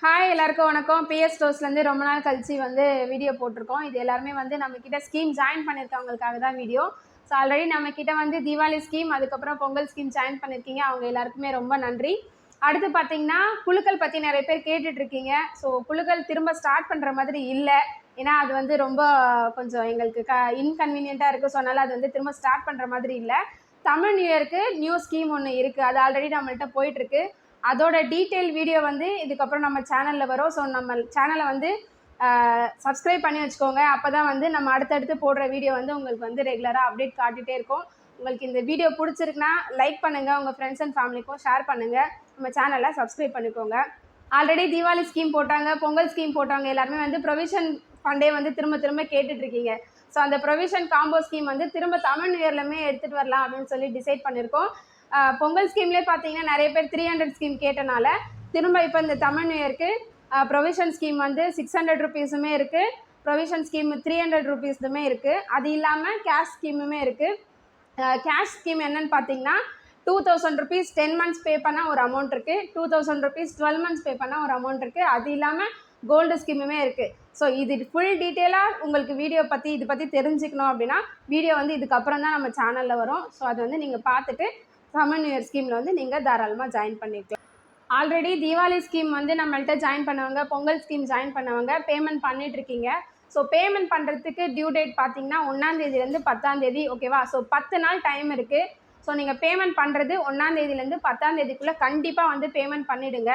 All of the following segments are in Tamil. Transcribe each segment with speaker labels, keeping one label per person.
Speaker 1: ஹாய் எல்லாருக்கும் வணக்கம். பிஎஸ் ஸ்டோர்ஸ்லேருந்து ரொம்ப நாள் கழிச்சு வந்து வீடியோ போட்டிருக்கோம். இது எல்லாருமே வந்து நம்மக்கிட்ட ஸ்கீம் ஜாயின் பண்ணியிருக்கவங்களுக்காக தான் வீடியோ ஸோ ஆல்ரெடி நம்மக்கிட்ட வந்து தீபாவளி ஸ்கீம் அதுக்கப்புறம் பொங்கல் ஸ்கீம் ஜாயின் பண்ணியிருக்கீங்க அவங்க எல்லாருக்குமே ரொம்ப நன்றி. அடுத்து பார்த்தீங்கன்னா குழுக்கள் பற்றி நிறைய பேர் கேட்டுட்டு இருக்கீங்க ஸோ குழுக்கள் திரும்ப ஸ்டார்ட் பண்ணுற மாதிரி இல்லை. ஏன்னா அது வந்து ரொம்ப கொஞ்சம் எங்களுக்கு க இன்கன்வீனியண்ட்டாக இருக்குது ஸோ அதனால் அது வந்து திரும்ப ஸ்டார்ட் பண்ணுற மாதிரி இல்லை. தமிழ் நியூ இயருக்கு நியூ ஸ்கீம் ஒன்று இருக்குது அது ஆல்ரெடி நம்மள்கிட்ட போயிட்டுருக்கு. அதோட டீட்டெயில் வீடியோ வந்து இதுக்கப்புறம் நம்ம சேனலில் வரும். ஸோ நம்ம சேனலை வந்து சப்ஸ்கிரைப் பண்ணி வச்சுக்கோங்க. அப்போ தான் வந்து நம்ம அடுத்தடுத்து போடுற வீடியோ வந்து உங்களுக்கு வந்து ரெகுலராக அப்டேட் காட்டிகிட்டே இருக்கும். உங்களுக்கு இந்த வீடியோ பிடிச்சிருக்குன்னா லைக் பண்ணுங்கள் உங்கள் ஃப்ரெண்ட்ஸ் அண்ட் ஃபேமிலிக்கும் ஷேர் பண்ணுங்கள் நம்ம சேனலை சப்ஸ்கிரைப் பண்ணிக்கோங்க. ஆல்ரெடி தீபாவளி ஸ்கீம் போட்டாங்க பொங்கல் ஸ்கீம் போட்டாங்க. எல்லாருமே வந்து ப்ரொவிஷன் ஃபண்டே வந்து திரும்ப திரும்ப கேட்டுட்ருக்கீங்க ஸோ அந்த ப்ரொவிஷன் காம்போ ஸ்கீம் வந்து திரும்ப தமிழ் நியூ இயர்லையுமே எடுத்துகிட்டு வரலாம் அப்படின்னு சொல்லி டிசைட் பண்ணியிருக்கோம் பொங்கல் ஸ்கீம்லேயே பார்த்தீங்கன்னா நிறைய பேர் த்ரீ ஹண்ட்ரட் ஸ்கீம் கேட்டனால திரும்ப இப்போ இந்த தமிழ் நியருக்கு இயர்க்கு ப்ரொவிஷன் ஸ்கீம் வந்து சிக்ஸ் ஹண்ட்ரட் ருபீஸுமே இருக்குது ப்ரொவிஷன் ஸ்கீம் த்ரீ ஹண்ட்ரட் ருபீஸுமே இருக்குது அது இல்லாமல் கேஷ் ஸ்கீமுமே இருக்குது கேஷ் ஸ்கீம் என்னன்னு பார்த்தீங்கன்னா two thousand rupees ten months pay பண்ணால் ஒரு அமௌண்ட் இருக்குது two thousand rupees twelve months pay பண்ணால் ஒரு அமௌண்ட் இருக்குது அது இல்லாமல் கோல்டு ஸ்கீமுமே இருக்குது ஸோ இது ஃபுல் டீட்டெயிலாக உங்களுக்கு வீடியோ பற்றி இது பற்றி தெரிஞ்சுக்கணும் அப்படின்னா வீடியோ வந்து இதுக்கப்புறம் தான் நம்ம சேனலில் வரும். ஸோ அது வந்து நீங்கள் பார்த்துட்டு சமன் இயர் ஸ்கீமில் வந்து நீங்கள் தாராளமாக ஜாயின் பண்ணிக்கலாம் ஆல்ரெடி தீபாவளி ஸ்கீம் வந்து நம்மள்கிட்ட ஜாயின் பண்ணவங்க பொங்கல் ஸ்கீம் ஜாயின் பண்ணவங்க பேமெண்ட் பண்ணிட்டுருக்கீங்க ஸோ பேமெண்ட் பண்ணுறதுக்கு டியூ டேட் பார்த்தீங்கன்னா ஒன்றாந்தேதிலேருந்து பத்தாந்தேதி ஓகேவா ஸோ பத்து நாள் டைம் இருக்குது ஸோ நீங்கள் பேமெண்ட் பண்ணுறது ஒன்றாந்தேதிலேருந்து பத்தாந்தேதிக்குள்ளே கண்டிப்பாக வந்து பேமெண்ட் பண்ணிவிடுங்க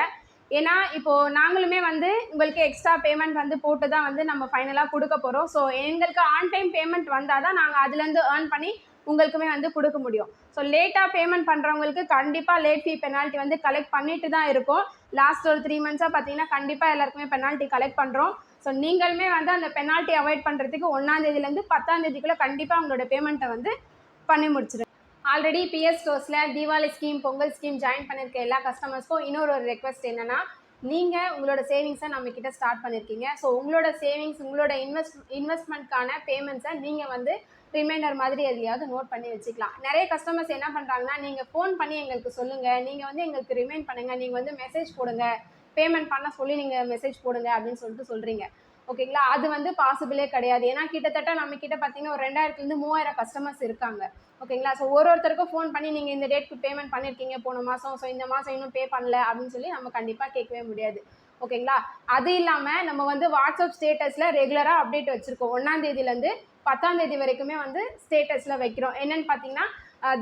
Speaker 1: ஏன்னா இப்போது நாங்களுமே வந்து உங்களுக்கு எக்ஸ்ட்ரா பேமெண்ட் வந்து போட்டு தான் வந்து நம்ம ஃபைனலாக கொடுக்க போகிறோம் ஸோ எங்களுக்கு ஆன் டைம் பேமெண்ட் வந்தால் தான் நாங்கள் அதுலேருந்து ஏர்ன் பண்ணி உங்களுக்குமே வந்து கொடுக்க முடியும். ஸோ லேட்டாக பேமெண்ட் பண்ணுறவங்களுக்கு கண்டிப்பாக லேட் ஃபீ பெனால்ட்டி வந்து கலெக்ட் பண்ணிட்டு தான் இருக்கும். லாஸ்ட் ஒரு த்ரீ மந்த்ஸாக பார்த்தீங்கன்னா கண்டிப்பாக எல்லாருக்குமே பெனால்ட்டி கலெக்ட் பண்ணுறோம் ஸோ நீங்களுமே வந்து அந்த பெனால்ட்டி அவாய்ட் பண்ணுறதுக்கு ஒன்றாந்தேதியிலேருந்து பத்தாந்தேதிக்குள்ளே கண்டிப்பாக உங்களோட பேமெண்ட்டை வந்து பண்ணி முடிச்சிடுங்க already PS ஸ்டோர்ஸில் Deepavali scheme Pongal scheme join பண்ணியிருக்க எல்லா கஸ்டமர்ஸ்க்கும் இன்னொரு ஒரு ரெக்வஸ்ட் என்னென்னா நீங்கள் உங்களோட சேவிங்ஸை நம்மக்கிட்ட ஸ்டார்ட் பண்ணியிருக்கீங்க ஸோ உங்களோட சேவிங்ஸ் உங்களோட இன்வெஸ்ட் இன்வெஸ்ட்மெண்ட்கான பேமெண்ட்ஸை நீங்கள் வந்து ரிமைண்டர் மாதிரி எதுலையாவது நோட் பண்ணி வச்சுக்கலாம். நிறைய கஸ்டமர்ஸ் என்ன பண்ணுறாங்கன்னா நீங்கள் ஃபோன் பண்ணி எங்களுக்கு சொல்லுங்கள் நீங்கள் வந்து எங்களுக்கு ரிமைண்ட் பண்ணுங்கள் நீங்கள் வந்து மெசேஜ் போடுங்க. பேமெண்ட் பண்ண சொல்லி நீங்கள் மெசேஜ் போடுங்க அப்படின்னு சொல்லிட்டு சொல்கிறீங்க ஓகேங்களா அது வந்து பாசிபிளே கிடையாது. ஏன்னா கிட்டத்தட்ட நம்ம கிட்ட பார்த்தீங்கன்னா ஒரு ரெண்டாயிரத்துலேருந்து மூவாயிரம் கஸ்டமர்ஸ் இருக்காங்க. ஓகேங்களா ஸோ ஒரு ஒருத்தருக்கும் ஃபோன் பண்ணி நீங்கள் இந்த டேட்க்கு பேமெண்ட் பண்ணியிருக்கீங்க போன மாதம் ஸோ இந்த மாதம் இன்னும் பே பண்ணல அப்படின்னு சொல்லி நம்ம கண்டிப்பாக கேட்கவே முடியாது. ஓகேங்களா அது இல்லாமல் நம்ம வந்து வாட்ஸ்அப் ஸ்டேட்டஸில் ரெகுலராக அப்டேட் வச்சுருக்கோம். ஒன்றாந்தேதியிலேருந்து பத்தாந்தேதி வரைக்குமே வந்து ஸ்டேட்டஸில் வைக்கிறோம். என்னென்னு பார்த்தீங்கன்னா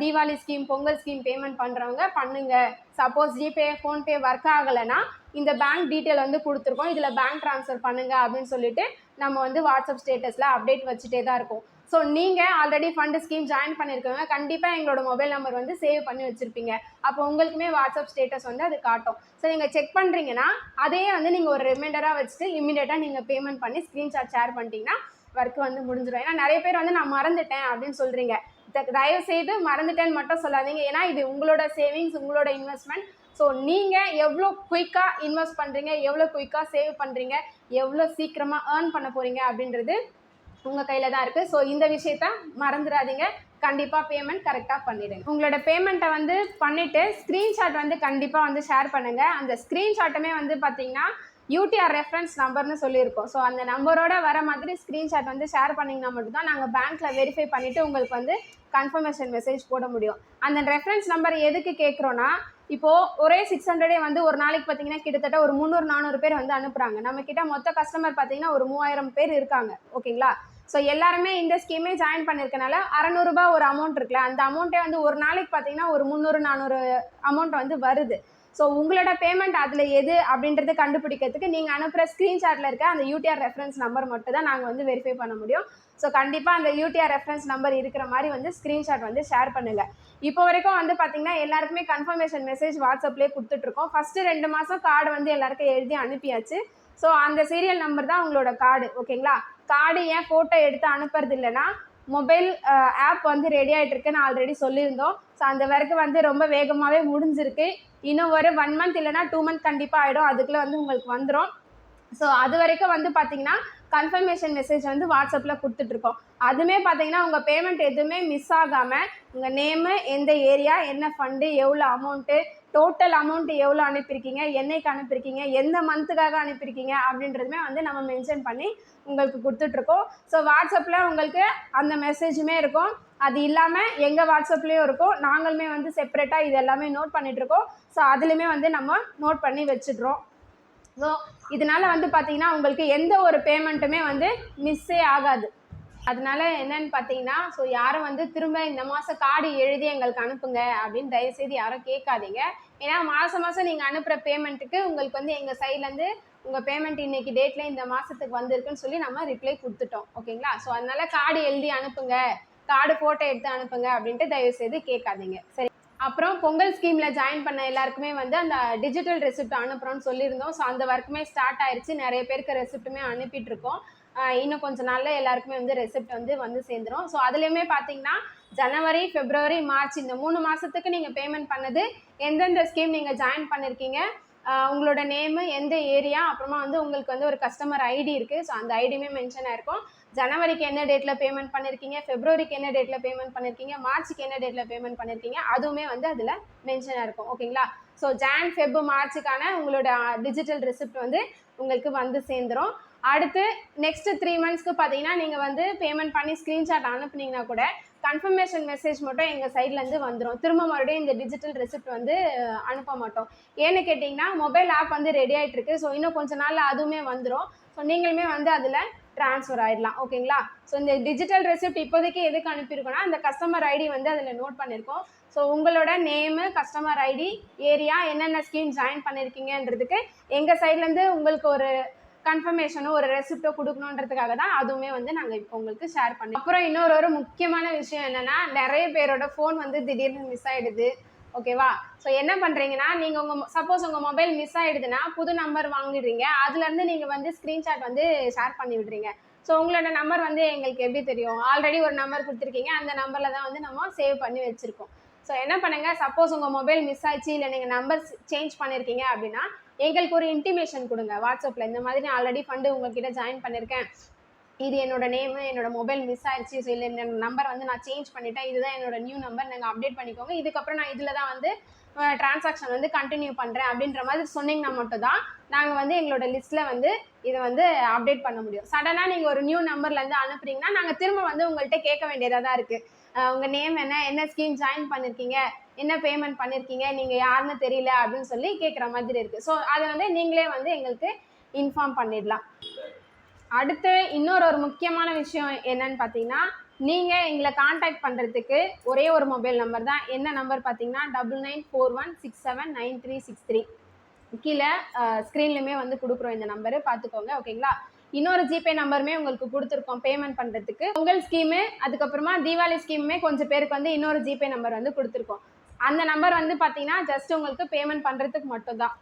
Speaker 1: Deepavali scheme Pongal scheme payment பண்ணுறவங்க பண்ணுங்க. சப்போஸ் ஜிபே ஃபோன்பே ஒர்க் ஆகலைன்னா இந்த பேங்க் டீட்டெயில் வந்து கொடுத்துருக்கோம். இதில் பேங்க் ட்ரான்ஸ்ஃபர் பண்ணுங்க அப்படின்னு சொல்லிட்டு நம்ம வந்து வாட்ஸ்அப் ஸ்டேட்டஸில் அப்டேட் வச்சுட்டே தான் இருக்கும். ஸோ நீங்கள் ஆல்ரெடி ஃபண்டு ஸ்கீம் ஜாயின் பண்ணியிருக்கவங்க கண்டிப்பாக எங்களோட மொபைல் நம்பர் வந்து சேவ் பண்ணி வச்சுருப்பீங்க. அப்போ உங்களுக்குமே வாட்ஸ்அப் ஸ்டேட்டஸ் வந்து அது காட்டும். ஸோ நீங்கள் செக் பண்ணுறீங்கன்னா அதே வந்து நீங்கள் ஒரு ரிமைண்டராக வச்சுட்டு இமீடியட்டாக நீங்கள் பேமெண்ட் பண்ணி ஸ்க்ரீன்ஷாட் ஷேர் பண்ணிட்டீங்கன்னா ஒர்க் வந்து முடிஞ்சிடும் ஏன்னா நிறைய பேர் வந்து நான் மறந்துட்டேன் அப்படின்னு சொல்கிறீங்க தயவு செய்து மறந்துட்டேன்னு மட்டும் சொல்லாதீங்க. ஏன்னா இது உங்களோட சேவிங்ஸ் உங்களோட இன்வெஸ்ட்மெண்ட் ஸோ நீங்கள் எவ்வளோ குயிக்காக இன்வெஸ்ட் பண்ணுறீங்க எவ்வளோ குயிக்காக சேவ் பண்ணுறீங்க எவ்வளோ சீக்கிரமாக ஏர்ன் பண்ண போகிறீங்க அப்படின்றது உங்கள் கையில் தான் இருக்குது ஸோ இந்த விஷயத்த மறந்துடாதீங்க. கண்டிப்பாக பேமெண்ட் கரெக்டாக பண்ணிடுங்க. உங்களோட பேமெண்ட்டை வந்து பண்ணிவிட்டு ஸ்க்ரீன்ஷாட் வந்து கண்டிப்பாக வந்து ஷேர் பண்ணுங்கள் அந்த ஸ்க்ரீன்ஷாட்டுமே வந்து பார்த்தீங்கன்னா யூடிஆர் ரெஃபரன்ஸ் நம்பர்னு சொல்லியிருக்கோம். ஸோ அந்த நம்பரோட வர மாதிரி ஸ்க்ரீன்ஷாட் வந்து ஷேர் பண்ணிங்கன்னா மட்டும்தான் நாங்கள் பேங்க்கில் வெரிஃபை பண்ணிவிட்டு உங்களுக்கு வந்து கன்ஃபர்மேஷன் மெசேஜ் போட முடியும். அந்த ரெஃபரன்ஸ் நம்பர் எதுக்கு கேட்குறோன்னா இப்போது ஒரே சிக்ஸ் ஹண்ட்ரடே வந்து ஒரு நாளைக்கு பார்த்தீங்கன்னா கிட்டத்தட்ட ஒரு முந்நூறு நானூறு பேர் வந்து அனுப்புகிறாங்க நம்ம கிட்ட மொத்த கஸ்டமர் பார்த்தீங்கன்னா ஒரு மூவாயிரம் பேர் இருக்காங்க. ஓகேங்களா ஸோ எல்லாருமே இந்த ஸ்கீமே ஜாயின் பண்ணியிருக்கனால அறநூறுபா ஒரு அமௌண்ட் இருக்குல்ல அந்த அமௌண்ட்டே வந்து ஒரு நாளைக்கு பார்த்தீங்கன்னா ஒரு முந்நூறு நானூறு அமௌண்ட் வந்து வருது. ஸோ உங்களோட பேமெண்ட் அதில் எது அப்படின்றது கண்டுபிடிக்கிறதுக்கு நீங்கள் அனுப்புகிற ஸ்க்ரீன்ஷாட்டில் இருக்க அந்த யூடிஆர் ரெஃபரன்ஸ் நம்பர் மட்டும் தான் நாங்கள் வந்து வெரிஃபை பண்ண முடியும். ஸோ கண்டிப்பாக அந்த யூடிஆர் ரெஃபரன்ஸ் நம்பர் இருக்கிற மாதிரி வந்து ஸ்க்ரீன்ஷாட் வந்து ஷேர் பண்ணுங்கள் இப்போ வரைக்கும் வந்து பார்த்தீங்கன்னா எல்லாருக்குமே கன்ஃபர்மேஷன் மெசேஜ் வாட்ஸ்அப்லேயே கொடுத்துட்ருக்கோம் ஃபஸ்ட்டு ரெண்டு மாதம் கார்டு வந்து எல்லாருக்கும் எழுதி அனுப்பியாச்சு. ஸோ அந்த சீரியல் நம்பர் தான் உங்களோட கார்டு ஓகேங்களா கார்டு ஏன் ஃபோட்டோ எடுத்து அனுப்புறது இல்லைன்னா மொபைல் ஆப் வந்து ரெடி ஆகிட்டுருக்குன்னு ஆல்ரெடி சொல்லியிருந்தோம். ஸோ அந்த வரைக்கும் வந்து ரொம்ப வேகமாகவே முடிஞ்சிருக்கு. இன்னும் ஒரு ஒன் மந்த் இல்லைனா டூ மந்த் கண்டிப்பாக ஆகிடும் அதுக்குள்ளே வந்து உங்களுக்கு வந்துடும் ஸோ அது வரைக்கும் வந்து பார்த்தீங்கன்னா கன்ஃபர்மேஷன் மெசேஜ் வந்து வாட்ஸ்அப்பில் கொடுத்துட்ருக்கோம். அதுவுமே பார்த்தீங்கன்னா உங்கள் பேமெண்ட் எதுவுமே மிஸ் ஆகாமல் உங்கள் நேமு எந்த ஏரியா என்ன ஃபண்டு எவ்வளோ அமௌண்ட்டு டோட்டல் அமௌண்ட் எவ்வளோ அனுப்பியிருக்கீங்க என்னைக்கு அனுப்பியிருக்கீங்க எந்த மந்த்துக்காக அனுப்பியிருக்கீங்க அப்படின்றதுமே வந்து நம்ம மென்ஷன் பண்ணி உங்களுக்கு கொடுத்துட்ருக்கோம். ஸோ வாட்ஸ்அப்பில் உங்களுக்கு அந்த மெசேஜுமே இருக்கும். அது இல்லாமல் எங்கள் வாட்ஸ்அப்லேயும் இருக்கும். நாங்களுமே வந்து செப்பரேட்டாக இது எல்லாமே நோட் பண்ணிகிட்ருக்கோம் ஸோ அதுலேயுமே வந்து நம்ம நோட் பண்ணி வச்சிடுறோம். ஸோ இதனால வந்து பார்த்தீங்கன்னா உங்களுக்கு எந்த ஒரு பேமெண்ட்டுமே வந்து மிஸ்ஸே ஆகாது. அதனால என்னன்னு பார்த்தீங்கன்னா ஸோ யாரும் வந்து திரும்ப இந்த மாதம் கார்டு எழுதி எங்களுக்கு அனுப்புங்க அப்படின்னு தயவுசெய்து யாரும் கேட்காதீங்க. ஏன்னா மாதம் மாதம் நீங்கள் அனுப்புகிற பேமெண்ட்டுக்கு உங்களுக்கு வந்து எங்கள் சைட்லேருந்து உங்கள் பேமெண்ட் இன்னைக்கு டேட்டில் இந்த மாதத்துக்கு வந்திருக்குன்னு சொல்லி நம்ம ரிப்ளை கொடுத்துட்டோம். ஓகேங்களா? ஸோ அதனால கார்டு எழுதி அனுப்புங்க. கார்டு ஃபோட்டோ எடுத்து அனுப்புங்க அப்படின்ட்டு தயவுசெய்து கேட்காதீங்க. சரி. அப்புறம் பொங்கல் ஸ்கீமில் ஜாயின் பண்ண எல்லாருக்குமே வந்து அந்த டிஜிட்டல் ரெசிப்ட் அனுப்புகிறோம்னு சொல்லியிருந்தோம். ஸோ அந்த ஒர்க்குமே ஸ்டார்ட் ஆயிருச்சு. நிறைய பேருக்கு ரெசிப்ட்டுமே அனுப்பிட்டு இருக்கோம் இன்னும் கொஞ்சம் நாளில் எல்லாருக்குமே வந்து ரெசிப்ட் வந்து வந்து சேர்ந்துடும் ஸோ அதுலேயுமே பார்த்தீங்கன்னா ஜனவரி பிப்ரவரி மார்ச் இந்த மூணு மாதத்துக்கு நீங்கள் பேமெண்ட் பண்ணது எந்தெந்த ஸ்கீம் நீங்கள் ஜாயின் பண்ணியிருக்கீங்க உங்களோட நேமு எந்த ஏரியா அப்புறமா வந்து உங்களுக்கு வந்து ஒரு கஸ்டமர் ஐடி இருக்குது ஸோ அந்த ஐடியுமே மென்ஷன் ஆயிருக்கும். ஜனவரிக்கு என்ன டேட்டில் பேமெண்ட் பண்ணியிருக்கீங்க ஃபெப்ரவரிக்கு என்ன டேட்டில் பேமெண்ட் பண்ணியிருக்கீங்க மார்ச்சுக்கு என்ன டேட்டில் பேமெண்ட் பண்ணியிருக்கீங்க அதுவுமே வந்து அதில் மென்ஷனாக இருக்கும். ஓகேங்களா ஸோ ஜான் ஃபெப் மார்ச்சுக்கான உங்களோட டிஜிட்டல் ரெசிப்ட் வந்து உங்களுக்கு வந்து சேர்ந்துரும். அடுத்து நெக்ஸ்ட் த்ரீ மந்த்ஸ்க்கு பார்த்தீங்கன்னா நீங்கள் வந்து பேமெண்ட் பண்ணி ஸ்க்ரீன்ஷாட் அனுப்புனீங்கன்னா கூட கன்ஃபர்மேஷன் மெசேஜ் மட்டும் எங்கள் சைட்லேருந்து வந்துடும் திரும்ப மறுபடியும் இந்த டிஜிட்டல் ரெசிப்ட் வந்து அனுப்ப மாட்டோம். ஏன்னு கேட்டிங்கன்னா மொபைல் ஆப் வந்து ரெடி ஆகிட்டு இருக்கு ஸோ இன்னும் கொஞ்ச நாள் அதுவுமே வந்துடும் ஸோ நீங்களுமே வந்து அதில் ட்ரான்ஸ்ஃபர் ஆயிடலாம் ஓகேங்களா? ஸோ இந்த டிஜிட்டல் ரெசிப்ட் இப்போதைக்கு எதுக்கு அனுப்பியிருக்கோன்னா அந்த கஸ்டமர் ஐடி வந்து அதில் நோட் பண்ணியிருக்கோம். ஸோ உங்களோட நேமு கஸ்டமர் ஐடி ஏரியா என்னென்ன ஸ்கீம் ஜாயின் பண்ணியிருக்கீங்கன்றதுக்கு எங்கள் சைட்லேருந்து உங்களுக்கு ஒரு கன்ஃபர்மேஷனோ ஒரு ரெசிப்டோ கொடுக்கணுன்றதுக்காக தான் அதுவுமே வந்து நாங்கள் இப்போ உங்களுக்கு ஷேர் பண்ணோம் அப்புறம் இன்னொரு ஒரு முக்கியமான விஷயம் என்னன்னா நிறைய பேரோட ஃபோன் வந்து திடீர்னு மிஸ் ஆகிடுது ஓகேவா ஸோ என்ன பண்ணுறீங்கன்னா நீங்கள் உங்கள் சப்போஸ் உங்கள் மொபைல் மிஸ் ஆயிடுதுன்னா புது நம்பர் வாங்கிடுறீங்க. அதுலேருந்து நீங்கள் வந்து ஸ்க்ரீன்ஷாட் வந்து ஷேர் பண்ணி விடுறீங்க. ஸோ உங்களோட நம்பர் வந்து எங்களுக்கு எப்படி தெரியும்? ஆல்ரெடி ஒரு நம்பர் கொடுத்துருக்கீங்க. அந்த நம்பரில் தான் வந்து நம்ம சேவ் பண்ணி வச்சுருக்கோம். ஸோ என்ன பண்ணுங்க? சப்போஸ் உங்கள் மொபைல் மிஸ் ஆயிடுச்சு இல்லை நீங்கள் நம்பர் சேஞ்ச் பண்ணியிருக்கீங்க அப்படின்னா எங்களுக்கு ஒரு இன்டிமேஷன் கொடுங்க. வாட்ஸ்அப்பில் இந்த மாதிரி நான் ஆல்ரெடி ஃபண்டு உங்ககிட்ட ஜாயின் பண்ணியிருக்கேன் இது என்னோட நேமு என்னோட மொபைல் மிஸ் ஆயிடுச்சு ஸோ இல்லை என்னோட நம்பர் வந்து நான் சேஞ்ச் பண்ணிட்டேன். இதுதான் என்னோட நியூ நம்பர் நீங்கள் அப்டேட் பண்ணிக்கோங்க. இதுக்கப்புறம் நான் இதில் தான் வந்து டிரான்சாக்ஷன் வந்து கண்டினியூ பண்ணுறேன் அப்படின்ற மாதிரி சொன்னீங்கன்னா மட்டும் தான் நாங்கள் வந்து எங்களோட லிஸ்ட்டில் வந்து இதை வந்து அப்டேட் பண்ண முடியும். சடனாக நீங்கள் ஒரு நியூ நம்பர்லேருந்து அனுப்புறீங்கன்னா நாங்கள் திரும்ப வந்து உங்கள்கிட்ட கேட்க வேண்டியதாக தான் இருக்குது உங்கள் நேம் என்ன என்ன ஸ்கீம் ஜாயின் பண்ணியிருக்கீங்க என்ன பேமெண்ட் பண்ணியிருக்கீங்க நீங்கள் யாருன்னு தெரியல அப்படின்னு சொல்லி கேட்குற மாதிரி இருக்குது ஸோ அதை வந்து நீங்களே வந்து எங்களுக்கு இன்ஃபார்ம் பண்ணிடலாம். அடுத்து இன்னொரு ஒரு முக்கியமான விஷயம் என்னன்னு பார்த்தீங்கன்னா நீங்கள் எங்களை காண்டாக்ட் பண்ணுறதுக்கு ஒரே ஒரு மொபைல் நம்பர் தான். என்ன நம்பர் பார்த்தீங்கன்னா double nine four one six seven nine three six three கீழே ஸ்க்ரீன்லையுமே வந்து கொடுக்குறோம் இந்த நம்பரு பார்த்துக்கோங்க ஓகேங்களா? இன்னொரு ஜிபே நம்பருமே உங்களுக்கு கொடுத்துருக்கோம் பேமெண்ட் பண்ணுறதுக்கு பொங்கல் ஸ்கீமு அதுக்கப்புறமா தீபாவளி ஸ்கீமுமே கொஞ்சம் பேருக்கு வந்து இன்னொரு ஜிபே நம்பர் வந்து கொடுத்துருக்கோம். அந்த நம்பர் வந்து பார்த்தீங்கன்னா ஜஸ்ட் உங்களுக்கு பேமெண்ட் பண்ணுறதுக்கு மட்டும்தான்.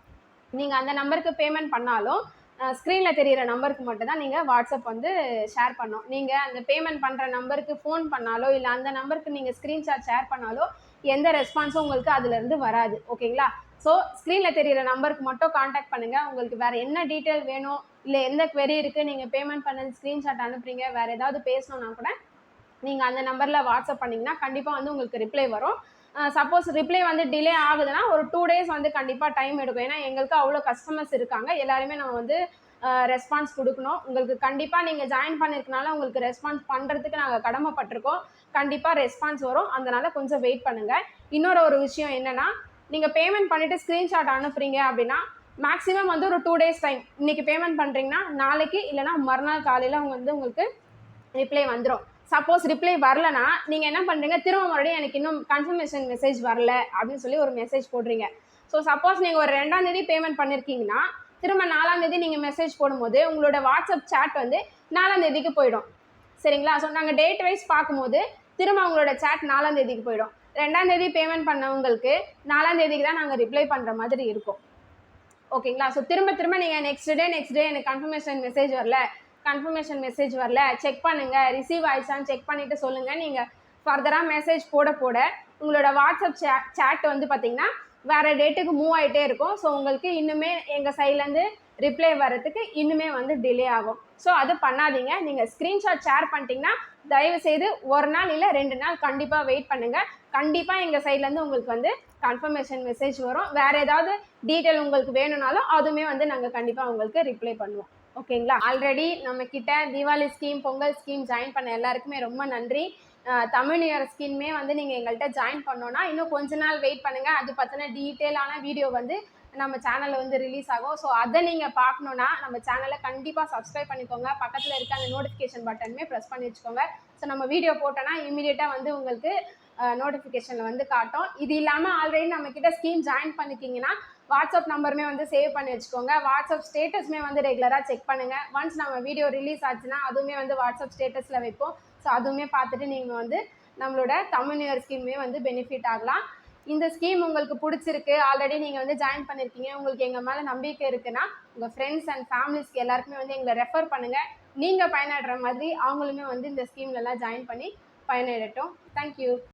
Speaker 1: நீங்கள் அந்த நம்பருக்கு பேமெண்ட் பண்ணாலும் ஸ்க்ரீனில் தெரிகிற நம்பருக்கு மட்டும் தான் நீங்கள் வாட்ஸ்அப் வந்து ஷேர் பண்ணோம் நீங்கள் அந்த பேமெண்ட் பண்ணுற நம்பருக்கு ஃபோன் பண்ணாலோ இல்லை அந்த நம்பருக்கு நீங்கள் ஸ்க்ரீன்ஷாட் ஷேர் பண்ணாலோ எந்த ரெஸ்பான்ஸும் உங்களுக்கு அதுலேருந்து வராது. ஓகேங்களா? ஸோ ஸ்க்ரீனில் தெரிகிற நம்பருக்கு மட்டும் காண்டாக்ட் பண்ணுங்கள் உங்களுக்கு வேறு என்ன டீட்டெயில் வேணும் இல்லை எந்த குவெரி இருக்குது நீங்கள் பேமெண்ட் பண்ணது ஸ்க்ரீன்ஷாட் அனுப்புறீங்க வேறு ஏதாவது பேசணுன்னா கூட நீங்கள் அந்த நம்பரில் வாட்ஸ்அப் பண்ணிங்கன்னா கண்டிப்பாக வந்து உங்களுக்கு ரிப்ளை வரும். சப்போஸ் ரிப்ளை வந்து டிலே ஆகுதுன்னா ஒரு டூ டேஸ் வந்து கண்டிப்பாக டைம் எடுக்கும். ஏன்னா எங்களுக்கு அவ்வளோ கஸ்டமர்ஸ் இருக்காங்க. எல்லாருமே நம்ம வந்து ரெஸ்பான்ஸ் கொடுக்கணும். உங்களுக்கு கண்டிப்பாக நீங்கள் ஜாயின் பண்ணியிருக்கனால உங்களுக்கு ரெஸ்பான்ஸ் பண்ணுறதுக்கு நாங்கள் கடமைப்பட்டிருக்கோம். கண்டிப்பாக ரெஸ்பான்ஸ் வரும். அதனால கொஞ்சம் வெயிட் பண்ணுங்கள் இன்னொரு ஒரு விஷயம் என்னென்னா நீங்கள் பேமெண்ட் பண்ணிவிட்டு ஸ்க்ரீன்ஷாட் அனுப்புறீங்க அப்படின்னா மேக்ஸிமம் வந்து ஒரு டூ டேஸ் டைம் இன்னைக்கு பேமெண்ட் பண்ணுறீங்கன்னா நாளைக்கு இல்லைனா மறுநாள் காலையில் அவங்க வந்து உங்களுக்கு ரிப்ளை வந்துடும் சப்போஸ் ரிப்ளை வரலனா நீங்கள் என்ன பண்ணுறீங்க திரும்ப மறுபடியும் எனக்கு இன்னும் கன்ஃபர்மேஷன் மெசேஜ் வரல அப்படின்னு சொல்லி ஒரு மெசேஜ் போடுறீங்க. ஸோ சப்போஸ் நீங்கள் ஒரு ரெண்டாம் தேதி பேமெண்ட் பண்ணியிருக்கீங்கன்னா திரும்ப நாலாம் தேதி நீங்கள் மெசேஜ் போடும்போது உங்களோட வாட்ஸ்அப் சேட் வந்து நாலாம் தேதிக்கு போயிடும். சரிங்களா? ஸோ நாங்கள் டேட் வைஸ் பார்க்கும்போது திரும்ப உங்களோட சேட் நாலாம் தேதிக்கு போயிடும். ரெண்டாம் தேதி பேமெண்ட் பண்ணவங்களுக்கு நாலாம் தேதிக்கு தான் நாங்கள் ரிப்ளை பண்ணுற மாதிரி இருக்கும். ஓகேங்களா ஸோ திரும்ப திரும்ப நீங்கள் நெக்ஸ்ட் டே நெக்ஸ்ட் டே எனக்கு கன்ஃபர்மேஷன் மெசேஜ் வரல கன்ஃபர்மேஷன் மெசேஜ் வரல. செக் பண்ணுங்க. ரிசீவ் ஆயிடுச்சான்னு செக் பண்ணிட்டு சொல்லுங்க. நீங்கள் ஃபர்தராக மெசேஜ் போட போட உங்களோட வாட்ஸ்அப் சேட் வந்து பார்த்தீங்கன்னா வேற டேட்டுக்கு மூவ் ஆகிட்டே இருக்கும். ஸோ உங்களுக்கு இன்னுமே எங்கள் சைட்லேருந்து ரிப்ளை வர்றதுக்கு இன்னுமே வந்து டிலே ஆகும். ஸோ அது பண்ணாதீங்க. நீங்கள் ஸ்க்ரீன்ஷாட் ஷேர் பண்ணிட்டீங்கன்னா தயவு செய்து ஒரு நாள் இல்லை ரெண்டு நாள் கண்டிப்பாக வெயிட் பண்ணுங்கள் கண்டிப்பாக எங்கள் சைட்லேருந்து உங்களுக்கு வந்து கன்ஃபர்மேஷன் மெசேஜ் வரும். வேறு ஏதாவது டீட்டெயில் உங்களுக்கு வேணும்னாலும் அதுவுமே வந்து நாங்கள் கண்டிப்பாக உங்களுக்கு ரிப்ளை பண்ணுவோம். ஓகேங்களா? ஆல்ரெடி நம்ம கிட்ட Deepavali scheme Pongal scheme join பண்ண எல்லாருக்குமே ரொம்ப நன்றி. தமிழ் நியூ இயர் ஸ்கீமே வந்து நீங்கள் எங்கள்கிட்ட ஜாயின் பண்ணோன்னா இன்னும் கொஞ்ச நாள் வெயிட் பண்ணுங்கள் அது பற்றின டீட்டெயிலான வீடியோ வந்து நம்ம சேனலில் வந்து ரிலீஸ் ஆகும். ஸோ அதை நீங்கள் பார்க்கணுன்னா நம்ம சேனலை கண்டிப்பாக சப்ஸ்கிரைப் பண்ணிக்கோங்க. பக்கத்தில் இருக்க அந்த நோட்டிஃபிகேஷன் பட்டனுமே ப்ரெஸ் பண்ணி வச்சுக்கோங்க. ஸோ நம்ம வீடியோ போட்டோன்னா இமீடியட்டாக வந்து உங்களுக்கு நோட்டிஃபிகேஷனில் வந்து காட்டும். இது இல்லாமல் ஆல்ரெடி நம்ம கிட்ட ஸ்கீம் ஜாயின் பண்ணிக்கிங்கன்னா வாட்ஸ்அப் நம்பருமே வந்து சேவ் பண்ணி வச்சுக்கோங்க. வாட்ஸ்அப் ஸ்டேட்டஸுமே வந்து ரெகுலராக செக் பண்ணுங்கள் ஒன்ஸ் நம்ம வீடியோ ரிலீஸ் ஆச்சுன்னா அதுவுமே வந்து வாட்ஸ்அப் ஸ்டேட்டஸில் வைப்போம். ஸோ அதுவுமே பார்த்துட்டு நீங்கள் வந்து நம்மளோட தமிழ் நியூ இயர் ஸ்கீமே வந்து பெனிஃபிட் ஆகலாம். இந்த ஸ்கீம் உங்களுக்கு பிடிச்சிருக்கு. ஆல்ரெடி நீங்கள் வந்து ஜாயின் பண்ணியிருக்கீங்க உங்களுக்கு எங்கள் மேலே நம்பிக்கை இருக்குன்னா உங்கள் ஃப்ரெண்ட்ஸ் அண்ட் ஃபேமிலிஸ்க்கு எல்லாருக்குமே வந்து எங்களை ரெஃபர் பண்ணுங்கள் நீங்கள் பயனடுற மாதிரி அவங்களுமே வந்து இந்த ஸ்கீம்லலாம் ஜாயின் பண்ணி பயனடட்டும் தேங்க்யூ